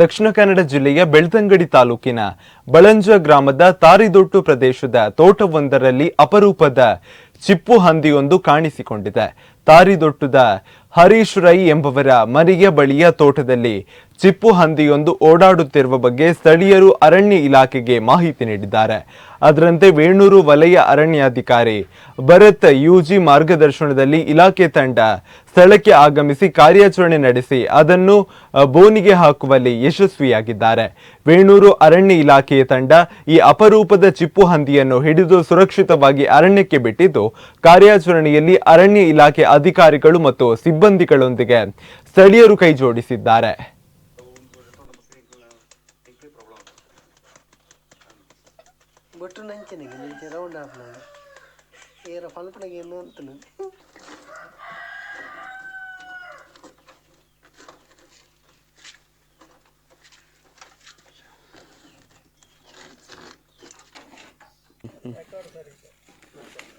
ದಕ್ಷಿಣ ಕನ್ನಡ ಜಿಲ್ಲೆಯ ಬೆಳ್ತಂಗಡಿ ತಾಲೂಕಿನ ಬಳಂಜ ಗ್ರಾಮದ ತಾರಿದೊಟ್ಟು ಪ್ರದೇಶದ ತೋಟವೊಂದರಲ್ಲಿ ಅಪರೂಪದ ಚಿಪ್ಪು ಹಂದಿಯೊಂದು ಕಾಣಿಸಿಕೊಂಡಿದೆ. ತಾರಿದೊಟ್ಟುದ ಹರೀಶ್ ರೈ ಎಂಬವರ ಮನೆಯ ಬಳಿಯ ತೋಟದಲ್ಲಿ ಚಿಪ್ಪು ಹಂದಿಯೊಂದು ಓಡಾಡುತ್ತಿರುವ ಬಗ್ಗೆ ಸ್ಥಳೀಯರು ಅರಣ್ಯ ಇಲಾಖೆಗೆ ಮಾಹಿತಿ ನೀಡಿದ್ದಾರೆ. ಅದರಂತೆ ವೇಣೂರು ವಲಯ ಅರಣ್ಯಾಧಿಕಾರಿ ಭರತ್ ಯುಜಿ ಮಾರ್ಗದರ್ಶನದಲ್ಲಿ ಇಲಾಖೆ ತಂಡ ಸ್ಥಳಕ್ಕೆ ಆಗಮಿಸಿ ಕಾರ್ಯಾಚರಣೆ ನಡೆಸಿ ಅದನ್ನು ಬೋನಿಗೆ ಹಾಕುವಲ್ಲಿ ಯಶಸ್ವಿಯಾಗಿದ್ದಾರೆ. ವೇಣೂರು ಅರಣ್ಯ ಇಲಾಖೆಯ ತಂಡ ಈ ಅಪರೂಪದ ಚಿಪ್ಪು ಹಂದಿಯನ್ನು ಹಿಡಿದು ಸುರಕ್ಷಿತವಾಗಿ ಅರಣ್ಯಕ್ಕೆ ಬಿಟ್ಟಿದ್ದು, ಕಾರ್ಯಾಚರಣೆಯಲ್ಲಿ ಅರಣ್ಯ ಇಲಾಖೆ ಅಧಿಕಾರಿಗಳು ಮತ್ತು ಸಿಬ್ಬಂದಿಗಳೊಂದಿಗೆ ಸ್ಥಳೀಯರು ಕೈ ಜೋಡಿಸಿದ್ದಾರೆ.